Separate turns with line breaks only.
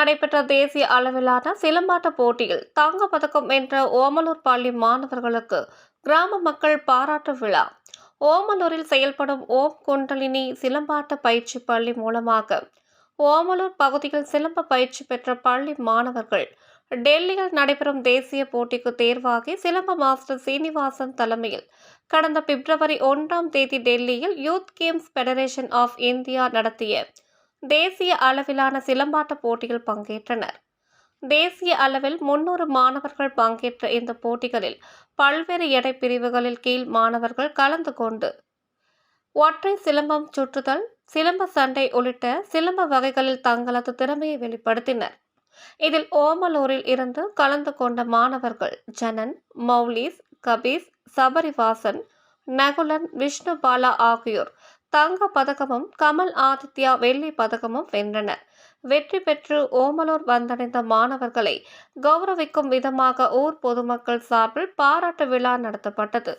நடைபெற்ற தேசிய அளவிலான சிலம்பாட்ட போட்டியில் தங்க பதக்கம் வென்ற ஓமலூர் பள்ளி மாணவர்களுக்கு கிராம மக்கள் பாராட்டு விழா. ஓமலூரில் செயல்படும் ஓம் குண்டலினி சிலம்பாட்ட பயிற்சி பள்ளி மூலமாக ஓமலூர் பகுதியில் சிலம்ப பயிற்சி பெற்ற பள்ளி மாணவர்கள் டெல்லியில் நடைபெறும் தேசிய போட்டிக்கு தேர்வாகி சிலம்ப மாஸ்டர் சீனிவாசன் தலைமையில் கடந்த பிப்ரவரி ஒன்றாம் தேதி டெல்லியில் youth games federation of India நடத்திய தேசிய அளவிலான சிலம்பாட்ட போட்டியில் பங்கேற்றனர். தேசிய அளவில் முன்னூறு மாணவர்கள் பங்கேற்ற இந்த போட்டிகளில் பல்வேறு எடை பிரிவுகளில் கீழ் மாணவர்கள் கலந்து கொண்டு ஒற்றை சிலம்பம் சுற்றுதல் சிலம்ப சண்டை உள்ளிட்ட சிலம்ப வகைகளில் தங்களது திறமையை வெளிப்படுத்தினர். இதில் ஓமலூரில் இருந்து கலந்து கொண்ட மாணவர்கள் ஜனன் மௌலிஸ் கபீஸ் சபரிவாசன் நகுலன் விஷ்ணுபாலா ஆகியோர் தங்க பதக்கமும் கமல் ஆதித்யா வெள்ளி பதக்கமும் வென்றனர். வெற்றி பெற்று ஓமலூர் வந்தடைந்த மாணவர்களை கௌரவிக்கும் விதமாக ஊர் பொதுமக்கள் சார்பில் பாராட்டு விழா நடத்தப்பட்டது.